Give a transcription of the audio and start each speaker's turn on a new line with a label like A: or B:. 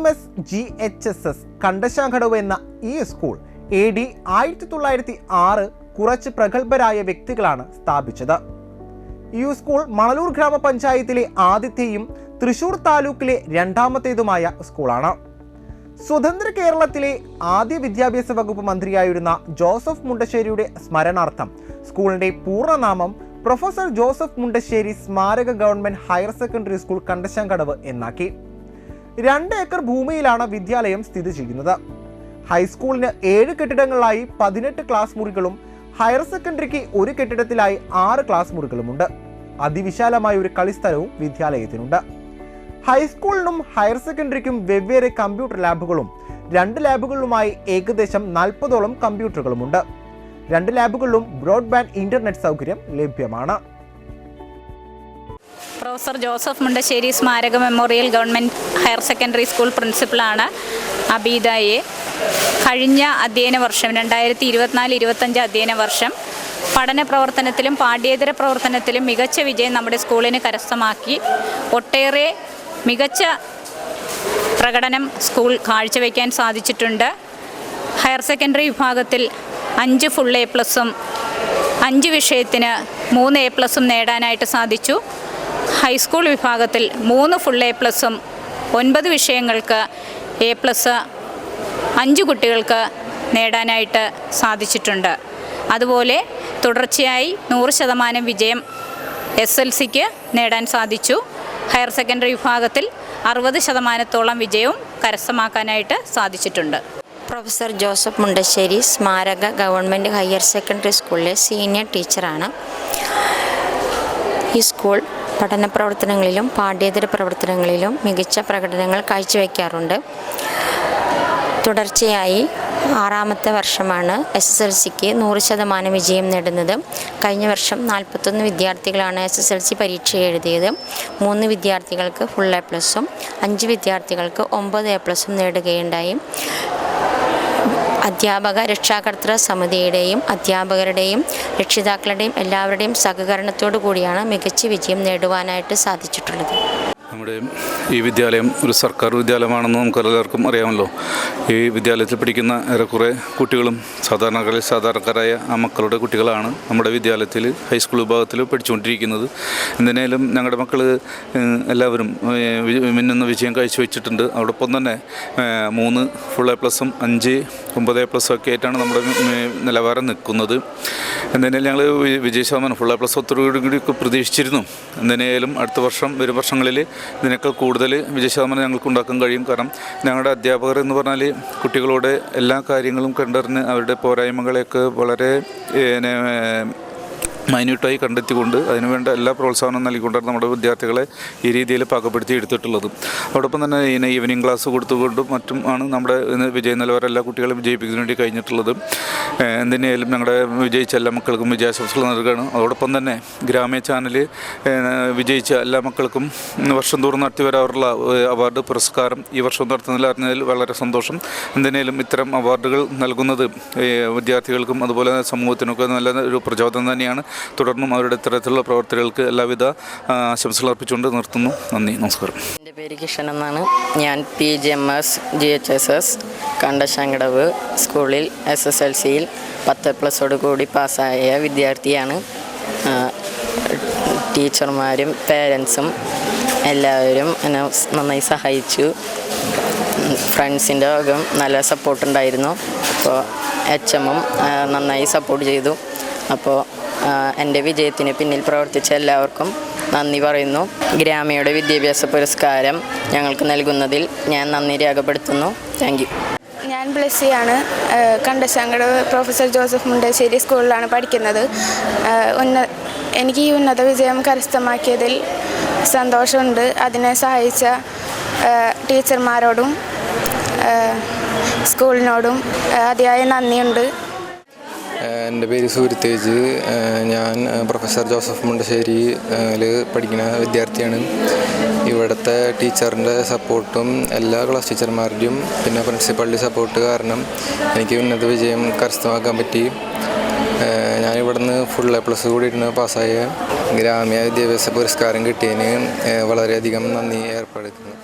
A: M S G H S S Kandassankadavu എന്ന ഈ school A D ആയിരത്തി തൊള്ളായിരത്തി ആറ് കുറച്ച് പ്രഗത്ഭരായ വ്യക്തികളാണ് സ്ഥാപിച്ചത്. ഈ സ്കൂൾ മണലൂർ ഗ്രാമപഞ്ചായത്തിലെ ആദ്യത്തെയും തൃശൂർ താലൂക്കിലെ രണ്ടാമത്തേതുമായ സ്കൂളാണ്. സ്വതന്ത്ര കേരളത്തിലെ ആദ്യ വിദ്യാഭ്യാസ വകുപ്പ് മന്ത്രിയായിരുന്ന ജോസഫ് മുണ്ടശ്ശേരിയുടെ സ്മരണാർത്ഥം സ്കൂളിന്റെ പൂർണനാമം പ്രൊഫസർ ജോസഫ് മുണ്ടശ്ശേരി സ്മാരക government higher secondary school Kandassankadavu എന്നാക്കി. രണ്ട് ഏക്കർ ഭൂമിയിലാണ് വിദ്യാലയം സ്ഥിതി ചെയ്യുന്നത്. ഹൈസ്കൂളിന് ഏഴ് കെട്ടിടങ്ങളായി പതിനെട്ട് ക്ലാസ് മുറികളും ഹയർ സെക്കൻഡറിക്ക് ഒരു കെട്ടിടത്തിലായി ആറ് ക്ലാസ് മുറികളുമുണ്ട്. അതിവിശാലമായ ഒരു കളിസ്ഥലവും വിദ്യാലയത്തിനുണ്ട്. ഹൈസ്കൂളിനും ഹയർ സെക്കൻഡറിക്കും വെവ്വേറെ കമ്പ്യൂട്ടർ ലാബുകളും രണ്ട് ലാബുകളിലുമായി ഏകദേശം നാൽപ്പതോളം കമ്പ്യൂട്ടറുകളുമുണ്ട് രണ്ട് ലാബുകളിലും ബ്രോഡ്ബാൻഡ് ഇന്റർനെറ്റ് സൗകര്യം ലഭ്യമാണ്.
B: പ്രൊഫസർ ജോസഫ് മുണ്ടശ്ശേരി സ്മാരക memorial government higher secondary school പ്രിൻസിപ്പളാണ് അബീദയെ. കഴിഞ്ഞ അധ്യയന വർഷം രണ്ടായിരത്തി ഇരുപത്തിനാല് ഇരുപത്തഞ്ച് അധ്യയന വർഷം പഠന പ്രവർത്തനത്തിലും പാഠ്യേതര പ്രവർത്തനത്തിലും മികച്ച വിജയം നമ്മുടെ സ്കൂളിന് കരസ്ഥമാക്കി. ഒട്ടേറെ മികച്ച പ്രകടനം സ്കൂൾ കാഴ്ചവെക്കാൻ സാധിച്ചിട്ടുണ്ട്. ഹയർ സെക്കൻഡറി വിഭാഗത്തിൽ അഞ്ച് ഫുൾ എ പ്ലസും അഞ്ച് വിഷയത്തിന് മൂന്ന് എ പ്ലസും നേടാനായിട്ട് സാധിച്ചു. ഹൈസ്കൂൾ വിഭാഗത്തിൽ മൂന്ന് ഫുൾ എ പ്ലസും ഒൻപത് വിഷയങ്ങൾക്ക് എ പ്ലസ് അഞ്ച് കുട്ടികൾക്ക് നേടാനായിട്ട് സാധിച്ചിട്ടുണ്ട്. അതുപോലെ തുടർച്ചയായി നൂറ് ശതമാനം വിജയം എസ് എൽ സിക്ക് നേടാൻ സാധിച്ചു. ഹയർ സെക്കൻഡറി വിഭാഗത്തിൽ അറുപത് ശതമാനത്തോളം വിജയവും കരസ്ഥമാക്കാനായിട്ട് സാധിച്ചിട്ടുണ്ട്.
C: പ്രൊഫസർ ജോസഫ് മുണ്ടശ്ശേരി സ്മാരക ഗവൺമെന്റ് ഹയർ സെക്കൻഡറി സ്കൂളിലെ സീനിയർ ടീച്ചറാണ്. ഈ സ്കൂൾ പഠന പ്രവർത്തനങ്ങളിലും പാഠ്യേതര പ്രവർത്തനങ്ങളിലും മികച്ച പ്രകടനങ്ങൾ കാഴ്ചവെക്കാറുണ്ട്. തുടർച്ചയായി ആറാമത്തെ വർഷമാണ് എസ് എസ് എൽ സിക്ക് നൂറ് ശതമാനം വിജയം നേടുന്നത്. കഴിഞ്ഞ വർഷം നാൽപ്പത്തൊന്ന് വിദ്യാർത്ഥികളാണ് എസ് എസ് എൽ സി പരീക്ഷ എഴുതിയത്. മൂന്ന് വിദ്യാർത്ഥികൾക്ക് ഫുൾ എ പ്ലസും അഞ്ച് വിദ്യാർത്ഥികൾക്ക് ഒമ്പത് എ പ്ലസും നേടുകയുണ്ടായി. അധ്യാപക രക്ഷാകർത്തൃ സമിതിയുടെയും അധ്യാപകരുടെയും രക്ഷിതാക്കളുടെയും എല്ലാവരുടെയും സഹകരണത്തോടു കൂടിയാണ് മികച്ച വിജയം നേടുവാനായിട്ട് സാധിച്ചിട്ടുള്ളത്.
D: നമ്മുടെ ഈ വിദ്യാലയം ഒരു സർക്കാർ വിദ്യാലയമാണെന്ന് നമുക്ക് എല്ലാവർക്കും അറിയാമല്ലോ. ഈ വിദ്യാലയത്തിൽ പഠിക്കുന്ന ഏറെക്കുറെ കുട്ടികളും സാധാരണക്കാരിൽ സാധാരണക്കാരായ ആ മക്കളുടെ കുട്ടികളാണ് നമ്മുടെ വിദ്യാലയത്തിൽ ഹൈസ്കൂൾ വിഭാഗത്തിൽ പഠിച്ചുകൊണ്ടിരിക്കുന്നത്. എന്തിനേലും ഞങ്ങളുടെ മക്കൾ എല്ലാവരും മിന്നുന്ന വിജയം കാഴ്ചവെച്ചിട്ടുണ്ട്. അതോടൊപ്പം തന്നെ മൂന്ന് ഫുൾ എ പ്ലസും അഞ്ച് ഒമ്പത് പ്ലസും ഒക്കെ ആയിട്ടാണ് നമ്മുടെ നിലവാരം നിൽക്കുന്നത്. എന്തായാലും ഞങ്ങൾ വിജയ ശതമാനം ഫുൾ എ പ്ലസ് ഒത്തോടുകൂടി കൂടി പ്രതീക്ഷിച്ചിരുന്നു. എന്തായാലും അടുത്ത വർഷം വരും വർഷങ്ങളിൽ ഇതിനേക്കാൾ കൂടുതൽ വിജയ ശതമാനം ഞങ്ങൾക്ക് ഉണ്ടാക്കാൻ കഴിയും. കാരണം ഞങ്ങളുടെ അധ്യാപകർ എന്ന് പറഞ്ഞാൽ കുട്ടികളോട് എല്ലാ കാര്യങ്ങളും കണ്ടറിഞ്ഞ് അവരുടെ പോരായ്മകളെയൊക്കെ വളരെ മൈന്യൂട്ടായി കണ്ടെത്തിക്കൊണ്ട് അതിനുവേണ്ട എല്ലാ പ്രോത്സാഹനവും നൽകിക്കൊണ്ടാണ് നമ്മുടെ വിദ്യാർത്ഥികളെ ഈ രീതിയിൽ പാകപ്പെടുത്തി എടുത്തിട്ടുള്ളത്. അതോടൊപ്പം തന്നെ ഇതിനെ ഈവനിങ് ക്ലാസ് കൊടുത്തുകൊണ്ടും മറ്റും ആണ് നമ്മുടെ വിജയ നിലവാരം എല്ലാ കുട്ടികളെ വിജയിപ്പിക്കുന്നതിന് വേണ്ടി കഴിഞ്ഞിട്ടുള്ളത്. എന്തിനായാലും ഞങ്ങളുടെ വിജയിച്ച എല്ലാ മക്കൾക്കും വിജയാശംസകൾ നൽകുകയാണ് അതോടൊപ്പം തന്നെ ഗ്രാമീയ ചാനൽ വിജയിച്ച എല്ലാ മക്കൾക്കും വർഷം തോറും നടത്തി വരാറുള്ള അവാർഡ് പുരസ്കാരം ഈ വർഷം നടത്തുന്നതിൽ അറിഞ്ഞതിൽ വളരെ സന്തോഷം. എന്തിനേലും ഇത്തരം അവാർഡുകൾ നൽകുന്നത് വിദ്യാർത്ഥികൾക്കും അതുപോലെ സമൂഹത്തിനൊക്കെ നല്ല ഒരു പ്രചോദനം തന്നെയാണ്. തുടർന്നും അവരുടെ ഇത്തരത്തിലുള്ള പ്രവർത്തികൾക്ക് എല്ലാവിധ ആശംസകൾ അർപ്പിച്ചുകൊണ്ട് നിർത്തുന്നു. നന്ദി നമസ്കാരം.
E: എന്റെ പേര് കിഷൻ എന്നാണ്. ഞാൻ P G M S G H S S Kandassankadavu സ്കൂളിൽ എസ് എസ് എൽ സിയിൽ പത്ത് പ്ലസോട് കൂടി പാസ്സായ വിദ്യാർത്ഥിയാണ്. ടീച്ചർമാരും പേരൻസും എല്ലാവരും എന്നെ നന്നായി സഹായിച്ചു. ഫ്രണ്ട്സിന്റെ ഭാഗം നല്ല സപ്പോർട്ടുണ്ടായിരുന്നു അപ്പോൾ എച്ച് എമ്മും നന്നായി സപ്പോർട്ട് ചെയ്തു. അപ്പോൾ എന്റെ വിജയത്തിന് പിന്നിൽ പ്രവർത്തിച്ച എല്ലാവർക്കും നന്ദി പറയുന്നു. ഗ്രാമീണ വിദ്യാഭ്യാസ പുരസ്കാരം ഞങ്ങൾക്ക് നൽകുന്നതിൽ ഞാൻ നന്ദി രേഖപ്പെടുത്തുന്നു. താങ്ക് ഞാൻ
F: ഞാൻ ബ്ലസ്സിയാണ് കണ്ടശങ്കട് പ്രൊഫസർ ജോസഫ് മുണ്ടശ്ശേരി സ്കൂളിലാണ് പഠിക്കുന്നത്. ഉന്ന എനിക്ക് ഈ ഉന്നത വിജയം കരസ്ഥമാക്കിയതിൽ സന്തോഷമുണ്ട്. അതിനെ സഹായിച്ച ടീച്ചർമാരോടും സ്കൂളിനോടും അതിയായ നന്ദിയുണ്ട്.
G: എന്റെ പേര് സൂര്യത്തേജ് ഞാൻ പ്രൊഫസർ ജോസഫ് മുണ്ടശ്ശേരിയിൽ പഠിക്കുന്ന വിദ്യാർത്ഥിയാണ്. ഇവിടുത്തെ ടീച്ചറിന്റെ സപ്പോർട്ടും എല്ലാ ക്ലാസ് ടീച്ചർമാരുടെയും പിന്നെ പ്രിൻസിപ്പാളിന്റെ സപ്പോർട്ട് കാരണം എനിക്ക് ഉന്നത വിജയം കരസ്ഥമാക്കാൻ പറ്റി. ഞാനിവിടുന്ന് ഫുൾ എ പ്ലസ് കൂടി ഇരുന്ന് പാസ്സായ ഗ്രാമീണ വിദ്യാഭ്യാസ പുരസ്കാരം കിട്ടിയതിന് വളരെയധികം നന്ദി ഏർപ്പെടുത്തുന്നു.